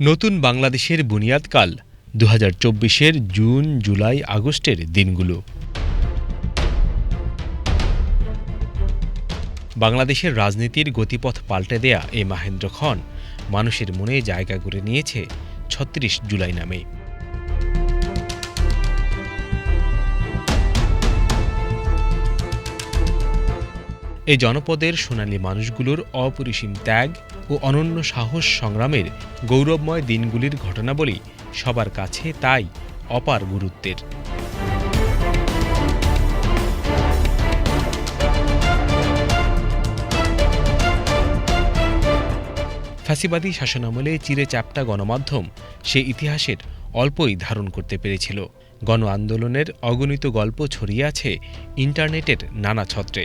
নতুন বাংলাদেশের বুনিয়াদকাল দু হাজার চব্বিশের জুন, জুলাই, আগস্টের দিনগুলো। বাংলাদেশের রাজনীতির গতিপথ পাল্টে দেয়া এই মাহেন্দ্র খন মানুষের মনে জায়গা করে নিয়েছে ছত্রিশ জুলাই নামে। এই জনপদের সোনালী মানুষগুলোর অপরিসীম ত্যাগ ও অনন্য সাহস সংগ্রামের গৌরবময় দিনগুলির ঘটনাবলী সবার কাছে তাই অপার গুরুত্বের। ফ্যাসিবাদী শাসনামলে চিরে চাপটা গণমাধ্যম সে ইতিহাসের অল্পই ধারণ করতে পেরেছিল। গণ আন্দোলনের অগণিত গল্প ছড়িয়ে আছে ইন্টারনেটের নানা ছত্রে।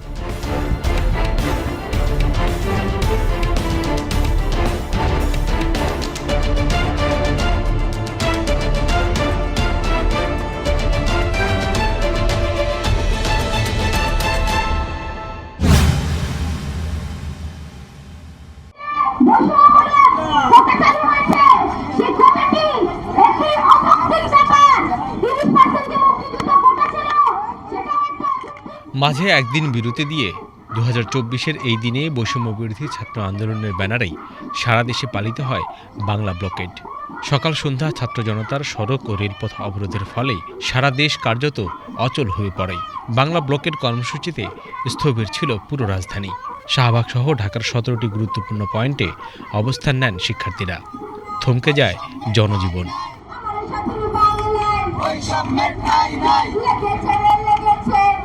মাঝে একদিন বিরতি দিয়ে দু হাজার চব্বিশের এই দিনে বৈষম্যবিরোধী ছাত্র আন্দোলনের ব্যানারেই সারা দেশে পালিত হয় বাংলা ব্লকেড সকাল সন্ধ্যা ছাত্র জনতার সড়ক ও রেলপথ অবরোধের ফলে সারা দেশ কার্যত অচল হয়ে পড়ে। বাংলা ব্লকের কর্মসূচিতে স্থবির ছিল পুরো রাজধানী। শাহবাগ সহ ঢাকার সতেরোটি গুরুত্বপূর্ণ পয়েন্টে অবস্থান নেন শিক্ষার্থীরা। থমকে যায় জনজীবন।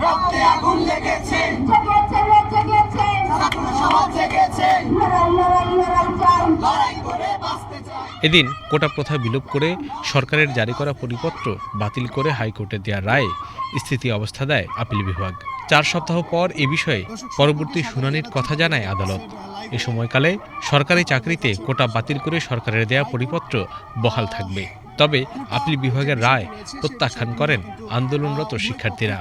রক্তে আগুন লেগেছে। এদিন কোটা প্রথা বিলোপ করে সরকারের জারি করা পরিপত্র বাতিল করে হাইকোর্টে দেওয়া রায়ে স্থিতি অবস্থা দেয় আপিল বিভাগ। চার সপ্তাহ পর এ বিষয়ে পরবর্তী শুনানির কথা জানায় আদালত। এ সময়কালে সরকারি চাকরিতে কোটা বাতিল করে সরকারের দেয়া পরিপত্র বহাল থাকবে। তবে আপিল বিভাগের রায় প্রত্যাখ্যান করেন। আন্দোলনরত শিক্ষার্থীরা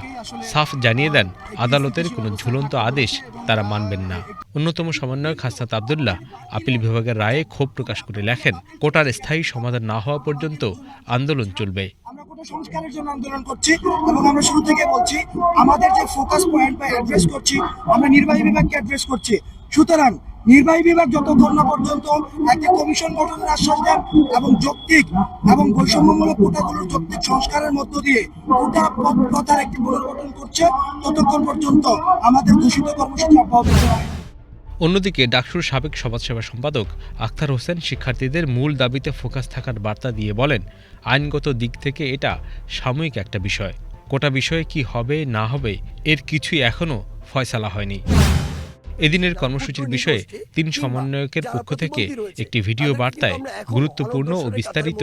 সাফ জানিয়ে দেন, আদালতের কোনো ঝুলন্ত আদেশ তারা মানবেন না। অন্যতম সমন্বয়ক হাসনাত আবদুল্লাহ আপিল বিভাগের রায়ে ক্ষোভ প্রকাশ করে লেখেন, কোটার স্থায়ী সমাধান না হওয়া পর্যন্ত আন্দোলন চলবে। সংস্কারের জন্য আন্দোলন করছি এবং আমরা শুরু থেকে বলছি, আমাদের যে ফোকাস পয়েন্ট বা অ্যাড্রেস করছি, আমরা নির্বাহী বিভাগকে অ্যাড্রেস করছি। সুতরাং নির্বাহী বিভাগ যতক্ষণ না পর্যন্ত একটি কমিশন গঠনের আশ্বাস দেন এবং যৌক্তিক এবং বৈষম্যমূলক কোটাগুলোর যৌক্তিক সংস্কারের মধ্য দিয়ে কোটা পথ প্রথার একটি পুনর্গঠন করছে। ততক্ষণ পর্যন্ত আমাদের ঘোষিত কর্মসূচি অব্যাহত অন্যদিকে ডাকসুর সাবেক সমাজসেবা সম্পাদক আখতার হোসেন শিক্ষার্থীদের মূল দাবিতে ফোকাস থাকার বার্তা দিয়ে বলেন, আইনগত দিক থেকে এটা সাময়িক একটা বিষয়। কোটা বিষয়ে কি হবে, না হবে, এর কিছুই এখনও ফয়সালা হয়নি। এদিনের কর্মসূচির বিষয়ে তিন সমন্বয়কের পক্ষ থেকে একটি ভিডিও বার্তায় গুরুত্বপূর্ণ ও বিস্তারিত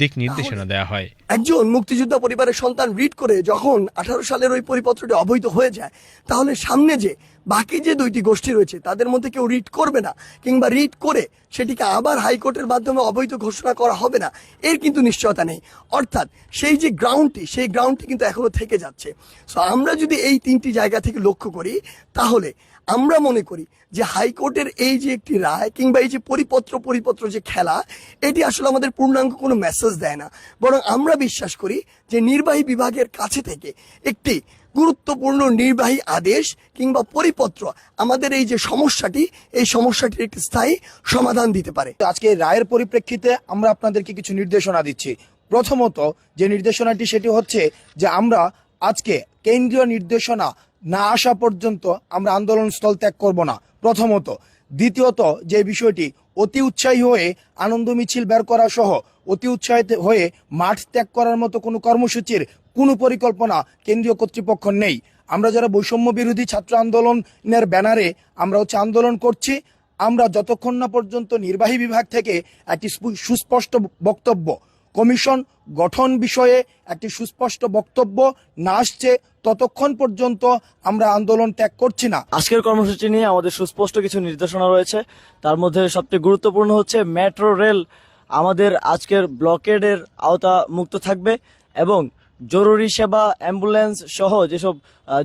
দিক নির্দেশনা দেওয়া হয়। একজন মুক্তিযোদ্ধা পরিবারের সন্তান রিড করে যখন আঠারো সালের ওই পরিপত্রটি অবৈধ হয়ে যায় তাহলে সামনে যে বাকি যে দুইটি গোষ্ঠী রয়েছে তাদের মধ্যে কেউ রিড করবে না কিংবা রিড করে সেটিকে আবার হাইকোর্টের মাধ্যমে অবৈধ ঘোষণা করা হবে না এর কিন্তু নিশ্চয়তা নেই। অর্থাৎ সেই যে গ্রাউন্ডটি সেই গ্রাউন্ডটি কিন্তু এখনও থেকে যাচ্ছে। সো আমরা যদি এই তিনটি জায়গা থেকে লক্ষ্য করি তাহলে আমরা মনে করি যে হাইকোর্টের এই যে একটি রায় কিংবা এই যে পরিপত্র পরিপত্র যে খেলা, এটি আসলে আমাদের পূর্ণাঙ্গ কোনো মেসেজ দেয় না। বরং আমরা বিশ্বাস করি যে নির্বাহী বিভাগের কাছে থেকে একটি গুরুত্বপূর্ণ নির্বাহী আদেশ কিংবা পরিপত্র আমাদের এই যে সমস্যাটি, এই সমস্যাটির একটি স্থায়ী সমাধান দিতে পারে। আজকে রায়ের পরিপ্রেক্ষিতে আমরা আপনাদেরকে কিছু নির্দেশনা দিচ্ছি। প্রথমত যে নির্দেশনাটি, সেটি হচ্ছে যে আমরা আজকে কেন্দ্রীয় নির্দেশনা না আসা পর্যন্ত আমরা আন্দোলন স্থল ত্যাগ করব না। প্রথমত। দ্বিতীয়ত, যে বিষয়টি অতি উৎসাহী হয়ে আনন্দ মিছিল বের করা সহ অতি উৎসাহিত হয়ে মাঠ ত্যাগ করার মতো কোনো কর্মসূচির কোনো পরিকল্পনা কেন্দ্রীয় কর্তৃপক্ষ নেই। আমরা যারা বৈষম্য বিরোধী ছাত্র আন্দোলনের ব্যানারে আমরা হচ্ছে আন্দোলন করছি, আমরা যতক্ষণ না পর্যন্ত নির্বাহী বিভাগ থেকে একটি সুস্পষ্ট বক্তব্য কমিশন গঠন বিষয়ে একটি সুস্পষ্ট বক্তব্য না আসছে, ততক্ষণ পর্যন্ত আমরা আন্দোলন ত্যাগ করছি না। আজকের কর্মসূচি নিয়ে আমাদের সুস্পষ্ট কিছু নির্দেশনা রয়েছে। তার মধ্যে সবচেয়ে গুরুত্বপূর্ণ হচ্ছে মেট্রো রেল। আমাদের আজকের ব্লকেডের আওতা মুক্ত থাকবে এবং জরুরি সেবা, অ্যাম্বুলেন্স সহ যেসব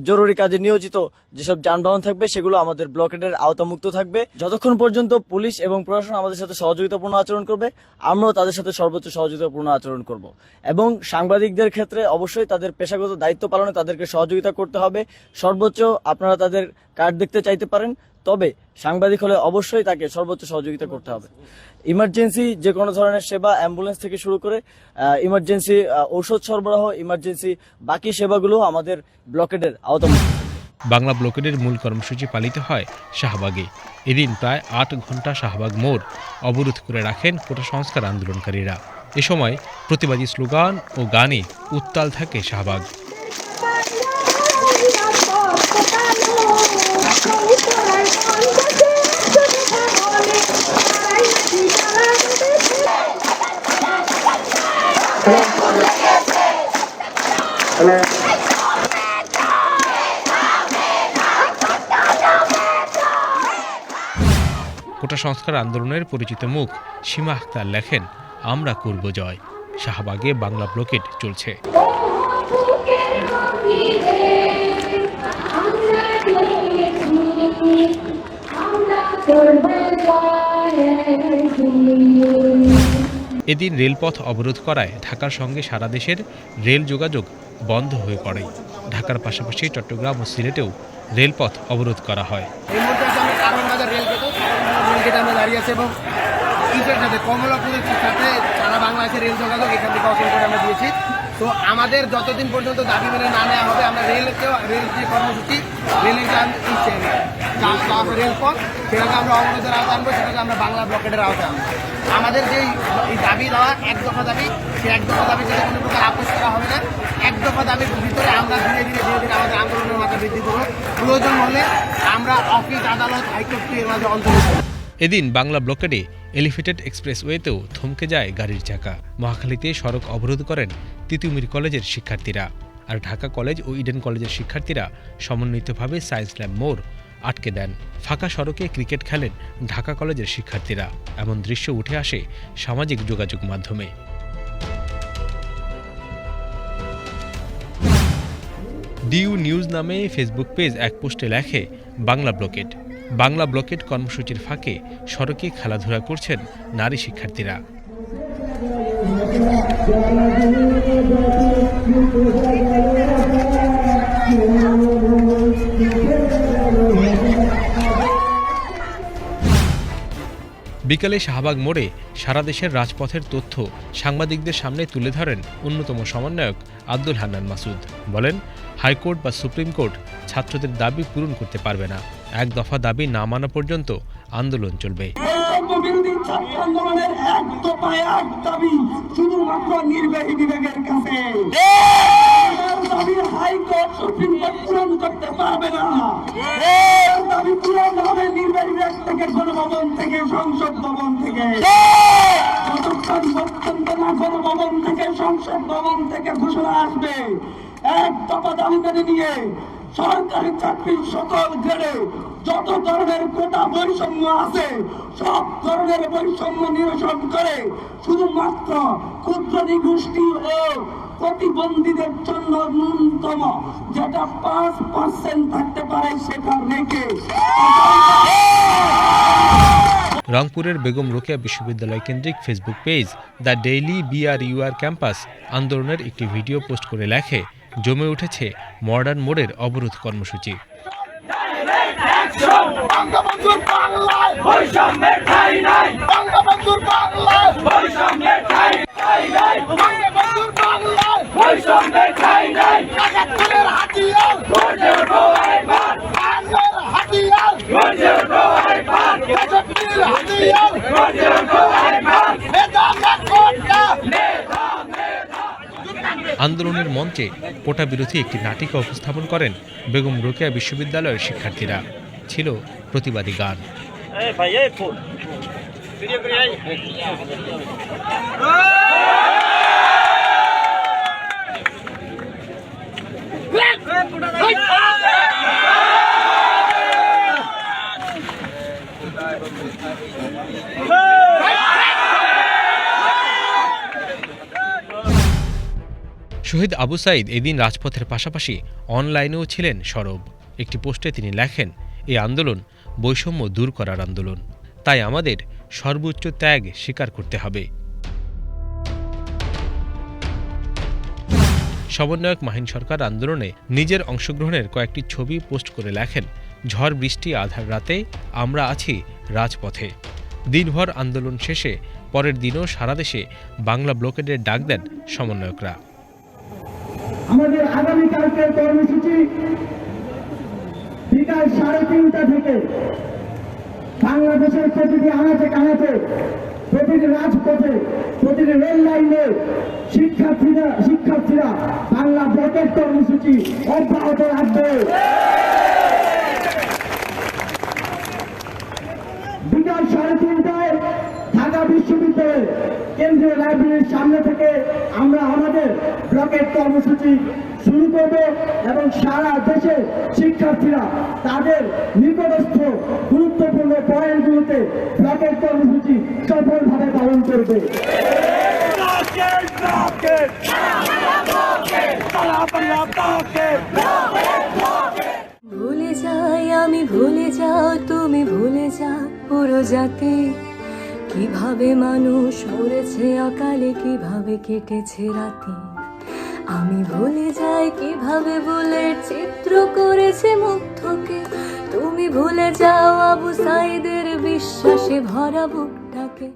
জরুরি কাজে নিয়োজিত যেসব যানবাহন থাকবে, সেগুলো আমাদের ব্লকেডের আওতামুক্ত থাকবে। যতক্ষণ পর্যন্ত পুলিশ এবং প্রশাসন আমাদের সাথে সহযোগিতাপূর্ণ আচরণ করবে, আমরাও তাদের সাথে সর্বোচ্চ সহযোগিতাপূর্ণ আচরণ করব। এবং সাংবাদিকদের ক্ষেত্রে অবশ্যই তাদের পেশাগত দায়িত্ব পালনে তাদেরকে সহযোগিতা করতে হবে। সর্বোচ্চ আপনারা তাদের কার্ড দেখতে চাইতে পারেন, তবে সাংবাদিক হলে অবশ্যই তাকে সর্বোচ্চ সহযোগিতা করতে হবে। ইমার্জেন্সি যে কোনো ধরনের সেবা, অ্যাম্বুলেন্স থেকে শুরু করে ইমার্জেন্সি ঔষধ সরবরাহ, ইমার্জেন্সি বাকি সেবাগুলো আমাদের ব্লকেডের আওতামুক্ত বাংলা ব্লকেডের মূল কর্মসূচি পালিত হয় শাহবাগে। এদিন প্রায় আট ঘণ্টা শাহবাগ মোড় অবরোধ করে রাখেন কোটা সংস্কার আন্দোলনকারীরা। এ সময় প্রতিবাদী স্লোগান ও গানে উত্তাল থাকে শাহবাগ। কোটা সংস্কার আন্দোলনের পরিচিত মুখ সীমা আখতার লেখেন, আমরা করব জয়। শাহবাগে বাংলা ব্লকেট চলছে। এদিন রেলপথ অবরোধ করায় ঢাকার সঙ্গে সারা দেশের রেল যোগাযোগ বন্ধ হয়ে পড়ে। ঢাকার পাশাপাশি চট্টগ্রাম ও সিলেটেও রেলপথ অবরোধ করা হয়। এই আমরা দাঁড়িয়ে আছি এবং ইটের সাথে কমলাপুরের সাথে সারা বাংলাদেশের রেল যোগাযোগ এখান থেকে অসম করে আমরা দিয়েছি। তো আমাদের যতদিন পর্যন্ত দাবি মেনে না নেওয়া হবে, আমরা রেলকেও রেল যে কর্মসূচি, রেলের যে রেলপথ সেটাকে আমরা অবরোধের আওতায় আনব সেটাকে আমরা বাংলা ব্লকেটের আওতায় আনব। আমাদের যে এই দাবি দেওয়া এক দফা দাবি, সেই এক দফা দাবি থেকে কোনো প্রকার আপোষ করা হবে না। এক দফা দাবির ভিতরে আমরা ধীরে ধীরে ধীরে ধীরে আমাদের আন্দোলনের মাত্রা বৃদ্ধি করব। প্রয়োজন হলে আমরা অফিস আদালত হাইকোর্টকে এর মাঝে অন্তর্ভুক্ত। এদিন বাংলা ব্লকেডে এলিভেটেড এক্সপ্রেসওয়েতেও থমকে যায় গাড়ির চাকা। মহাখালীতে সড়ক অবরোধ করেন তিতুমির কলেজের শিক্ষার্থীরা। আর ঢাকা কলেজ ও ইডেন কলেজের শিক্ষার্থীরা সমন্বিতভাবে সায়েন্স ল্যাব মোড় আটকে দেন। ফাঁকা সড়কে ক্রিকেট খেলেন ঢাকা কলেজের শিক্ষার্থীরা। এমন দৃশ্য উঠে আসে সামাজিক যোগাযোগ মাধ্যমে। ডিউ নিউজ নামে ফেসবুক পেজ এক পোস্টে লেখে, বাংলা ব্লকেট বাংলা ব্লকেট কর্মসূচির ফাঁকে সড়কে খেলাধুলা করছেন নারী শিক্ষার্থীরা। বিকালে শাহবাগ মোড়ে সারা দেশের রাজপথের তথ্য সাংবাদিকদের সামনে তুলে ধরেন অন্যতম সমন্বয়ক আব্দুল হান্নান মাসুদ। বলেন, হাইকোর্ট বা সুপ্রিম কোর্ট ছাত্রদের দাবি পূরণ করতে পারবে না। এক দফা দাবি না মানা পর্যন্ত আন্দোলন চলবে। থেকে ঘোষণা আসবে, এক দফা দাবি মেনে নিয়ে সরকারি চাকরির সকল গ্রেডে যত ধরনের কোটা বৈষম্য আছে, সব ধরনের বৈষম্য নিরসন করে শুধুমাত্র ক্ষুদ্র নিগোষ্ঠী ও প্রতিবন্ধীদের জন্য ন্যূনতম যেটা পাঁচ পার্সেন্ট থাকতে পারে সেটা রেখে রংপুরের বেগম রোকেয়া বিশ্ববিদ্যালয় কেন্দ্রিক Facebook page the daily BRUR campus আন্দোলনের একটি ভিডিও পোস্ট করে লেখে জমে উঠেছে মডার্ন মোড়ের অবরোধ কর্মসূচি। আন্দোলনের মঞ্চে কোটা বিরোধী একটি নাটিকা উপস্থাপন করেন বেগম রোকেয়া বিশ্ববিদ্যালয়ের শিক্ষার্থীরা ছিল প্রতিবাদী গান Hey! শহীদ আবু সাইদ এদিন রাজপথের পাশাপাশি অনলাইনেও ছিলেন সরব। একটি পোস্টে তিনি লেখেন এই আন্দোলন বৈষম্য দূর করার আন্দোলন। তাই আমাদের সর্বোচ্চ ত্যাগ স্বীকার করতে হবে। সমন্বয়ক মাহিন সরকার আন্দোলনে নিজের অংশগ্রহণের কয়েকটি ছবি পোস্ট করে লেখেন, ঝড়, বৃষ্টি, আধার রাতে আমরা আছি রাজপথে। দিনভর আন্দোলন শেষে পরের দিনও সারা দেশে বাংলা ব্লকেডের ডাক দেন সমন্বয়করা। আমাদের আগামীকালকের কর্মসূচি বিকাল সাড়ে তিনটা থেকে বাংলাদেশের প্রতিটি আনাচে কানাচে, প্রতিটি রাজপথে, প্রতিটি রেল লাইনে শিক্ষার্থীরা শিক্ষার্থীরা বাংলা ব্লকের কর্মসূচি অব্যাহত রাখবে। বিকাল সাড়ে তিনটায় ঢাকা বিশ্ববিদ্যালয়ে কেন্দ্রীয় লাইব্রেরির সামনে থেকে আমরা আমাদের ব্লকের কর্মসূচি শুরু করব এবং সারা দেশে শিক্ষার্থীরা তাদের নিকটস্থ গুরুত্বপূর্ণ পয়েন্টগুলোতে ব্লকের কর্মসূচি সফলভাবে পালন করবে। ভুলে আমি ভুলে যাও, তুমি ভুলে যাও পুরো জাতি। কীভাবে মানুষ মরেছে অকালে কীভাবে কেটেছে রাতে? আমি ভুলে যাই কীভাবে বলে চিত্র করেছে মুগ্ধকে। তুমি ভুলে যাও আবু সাইদের বিশ্বাসে ভরা বুকটাকে।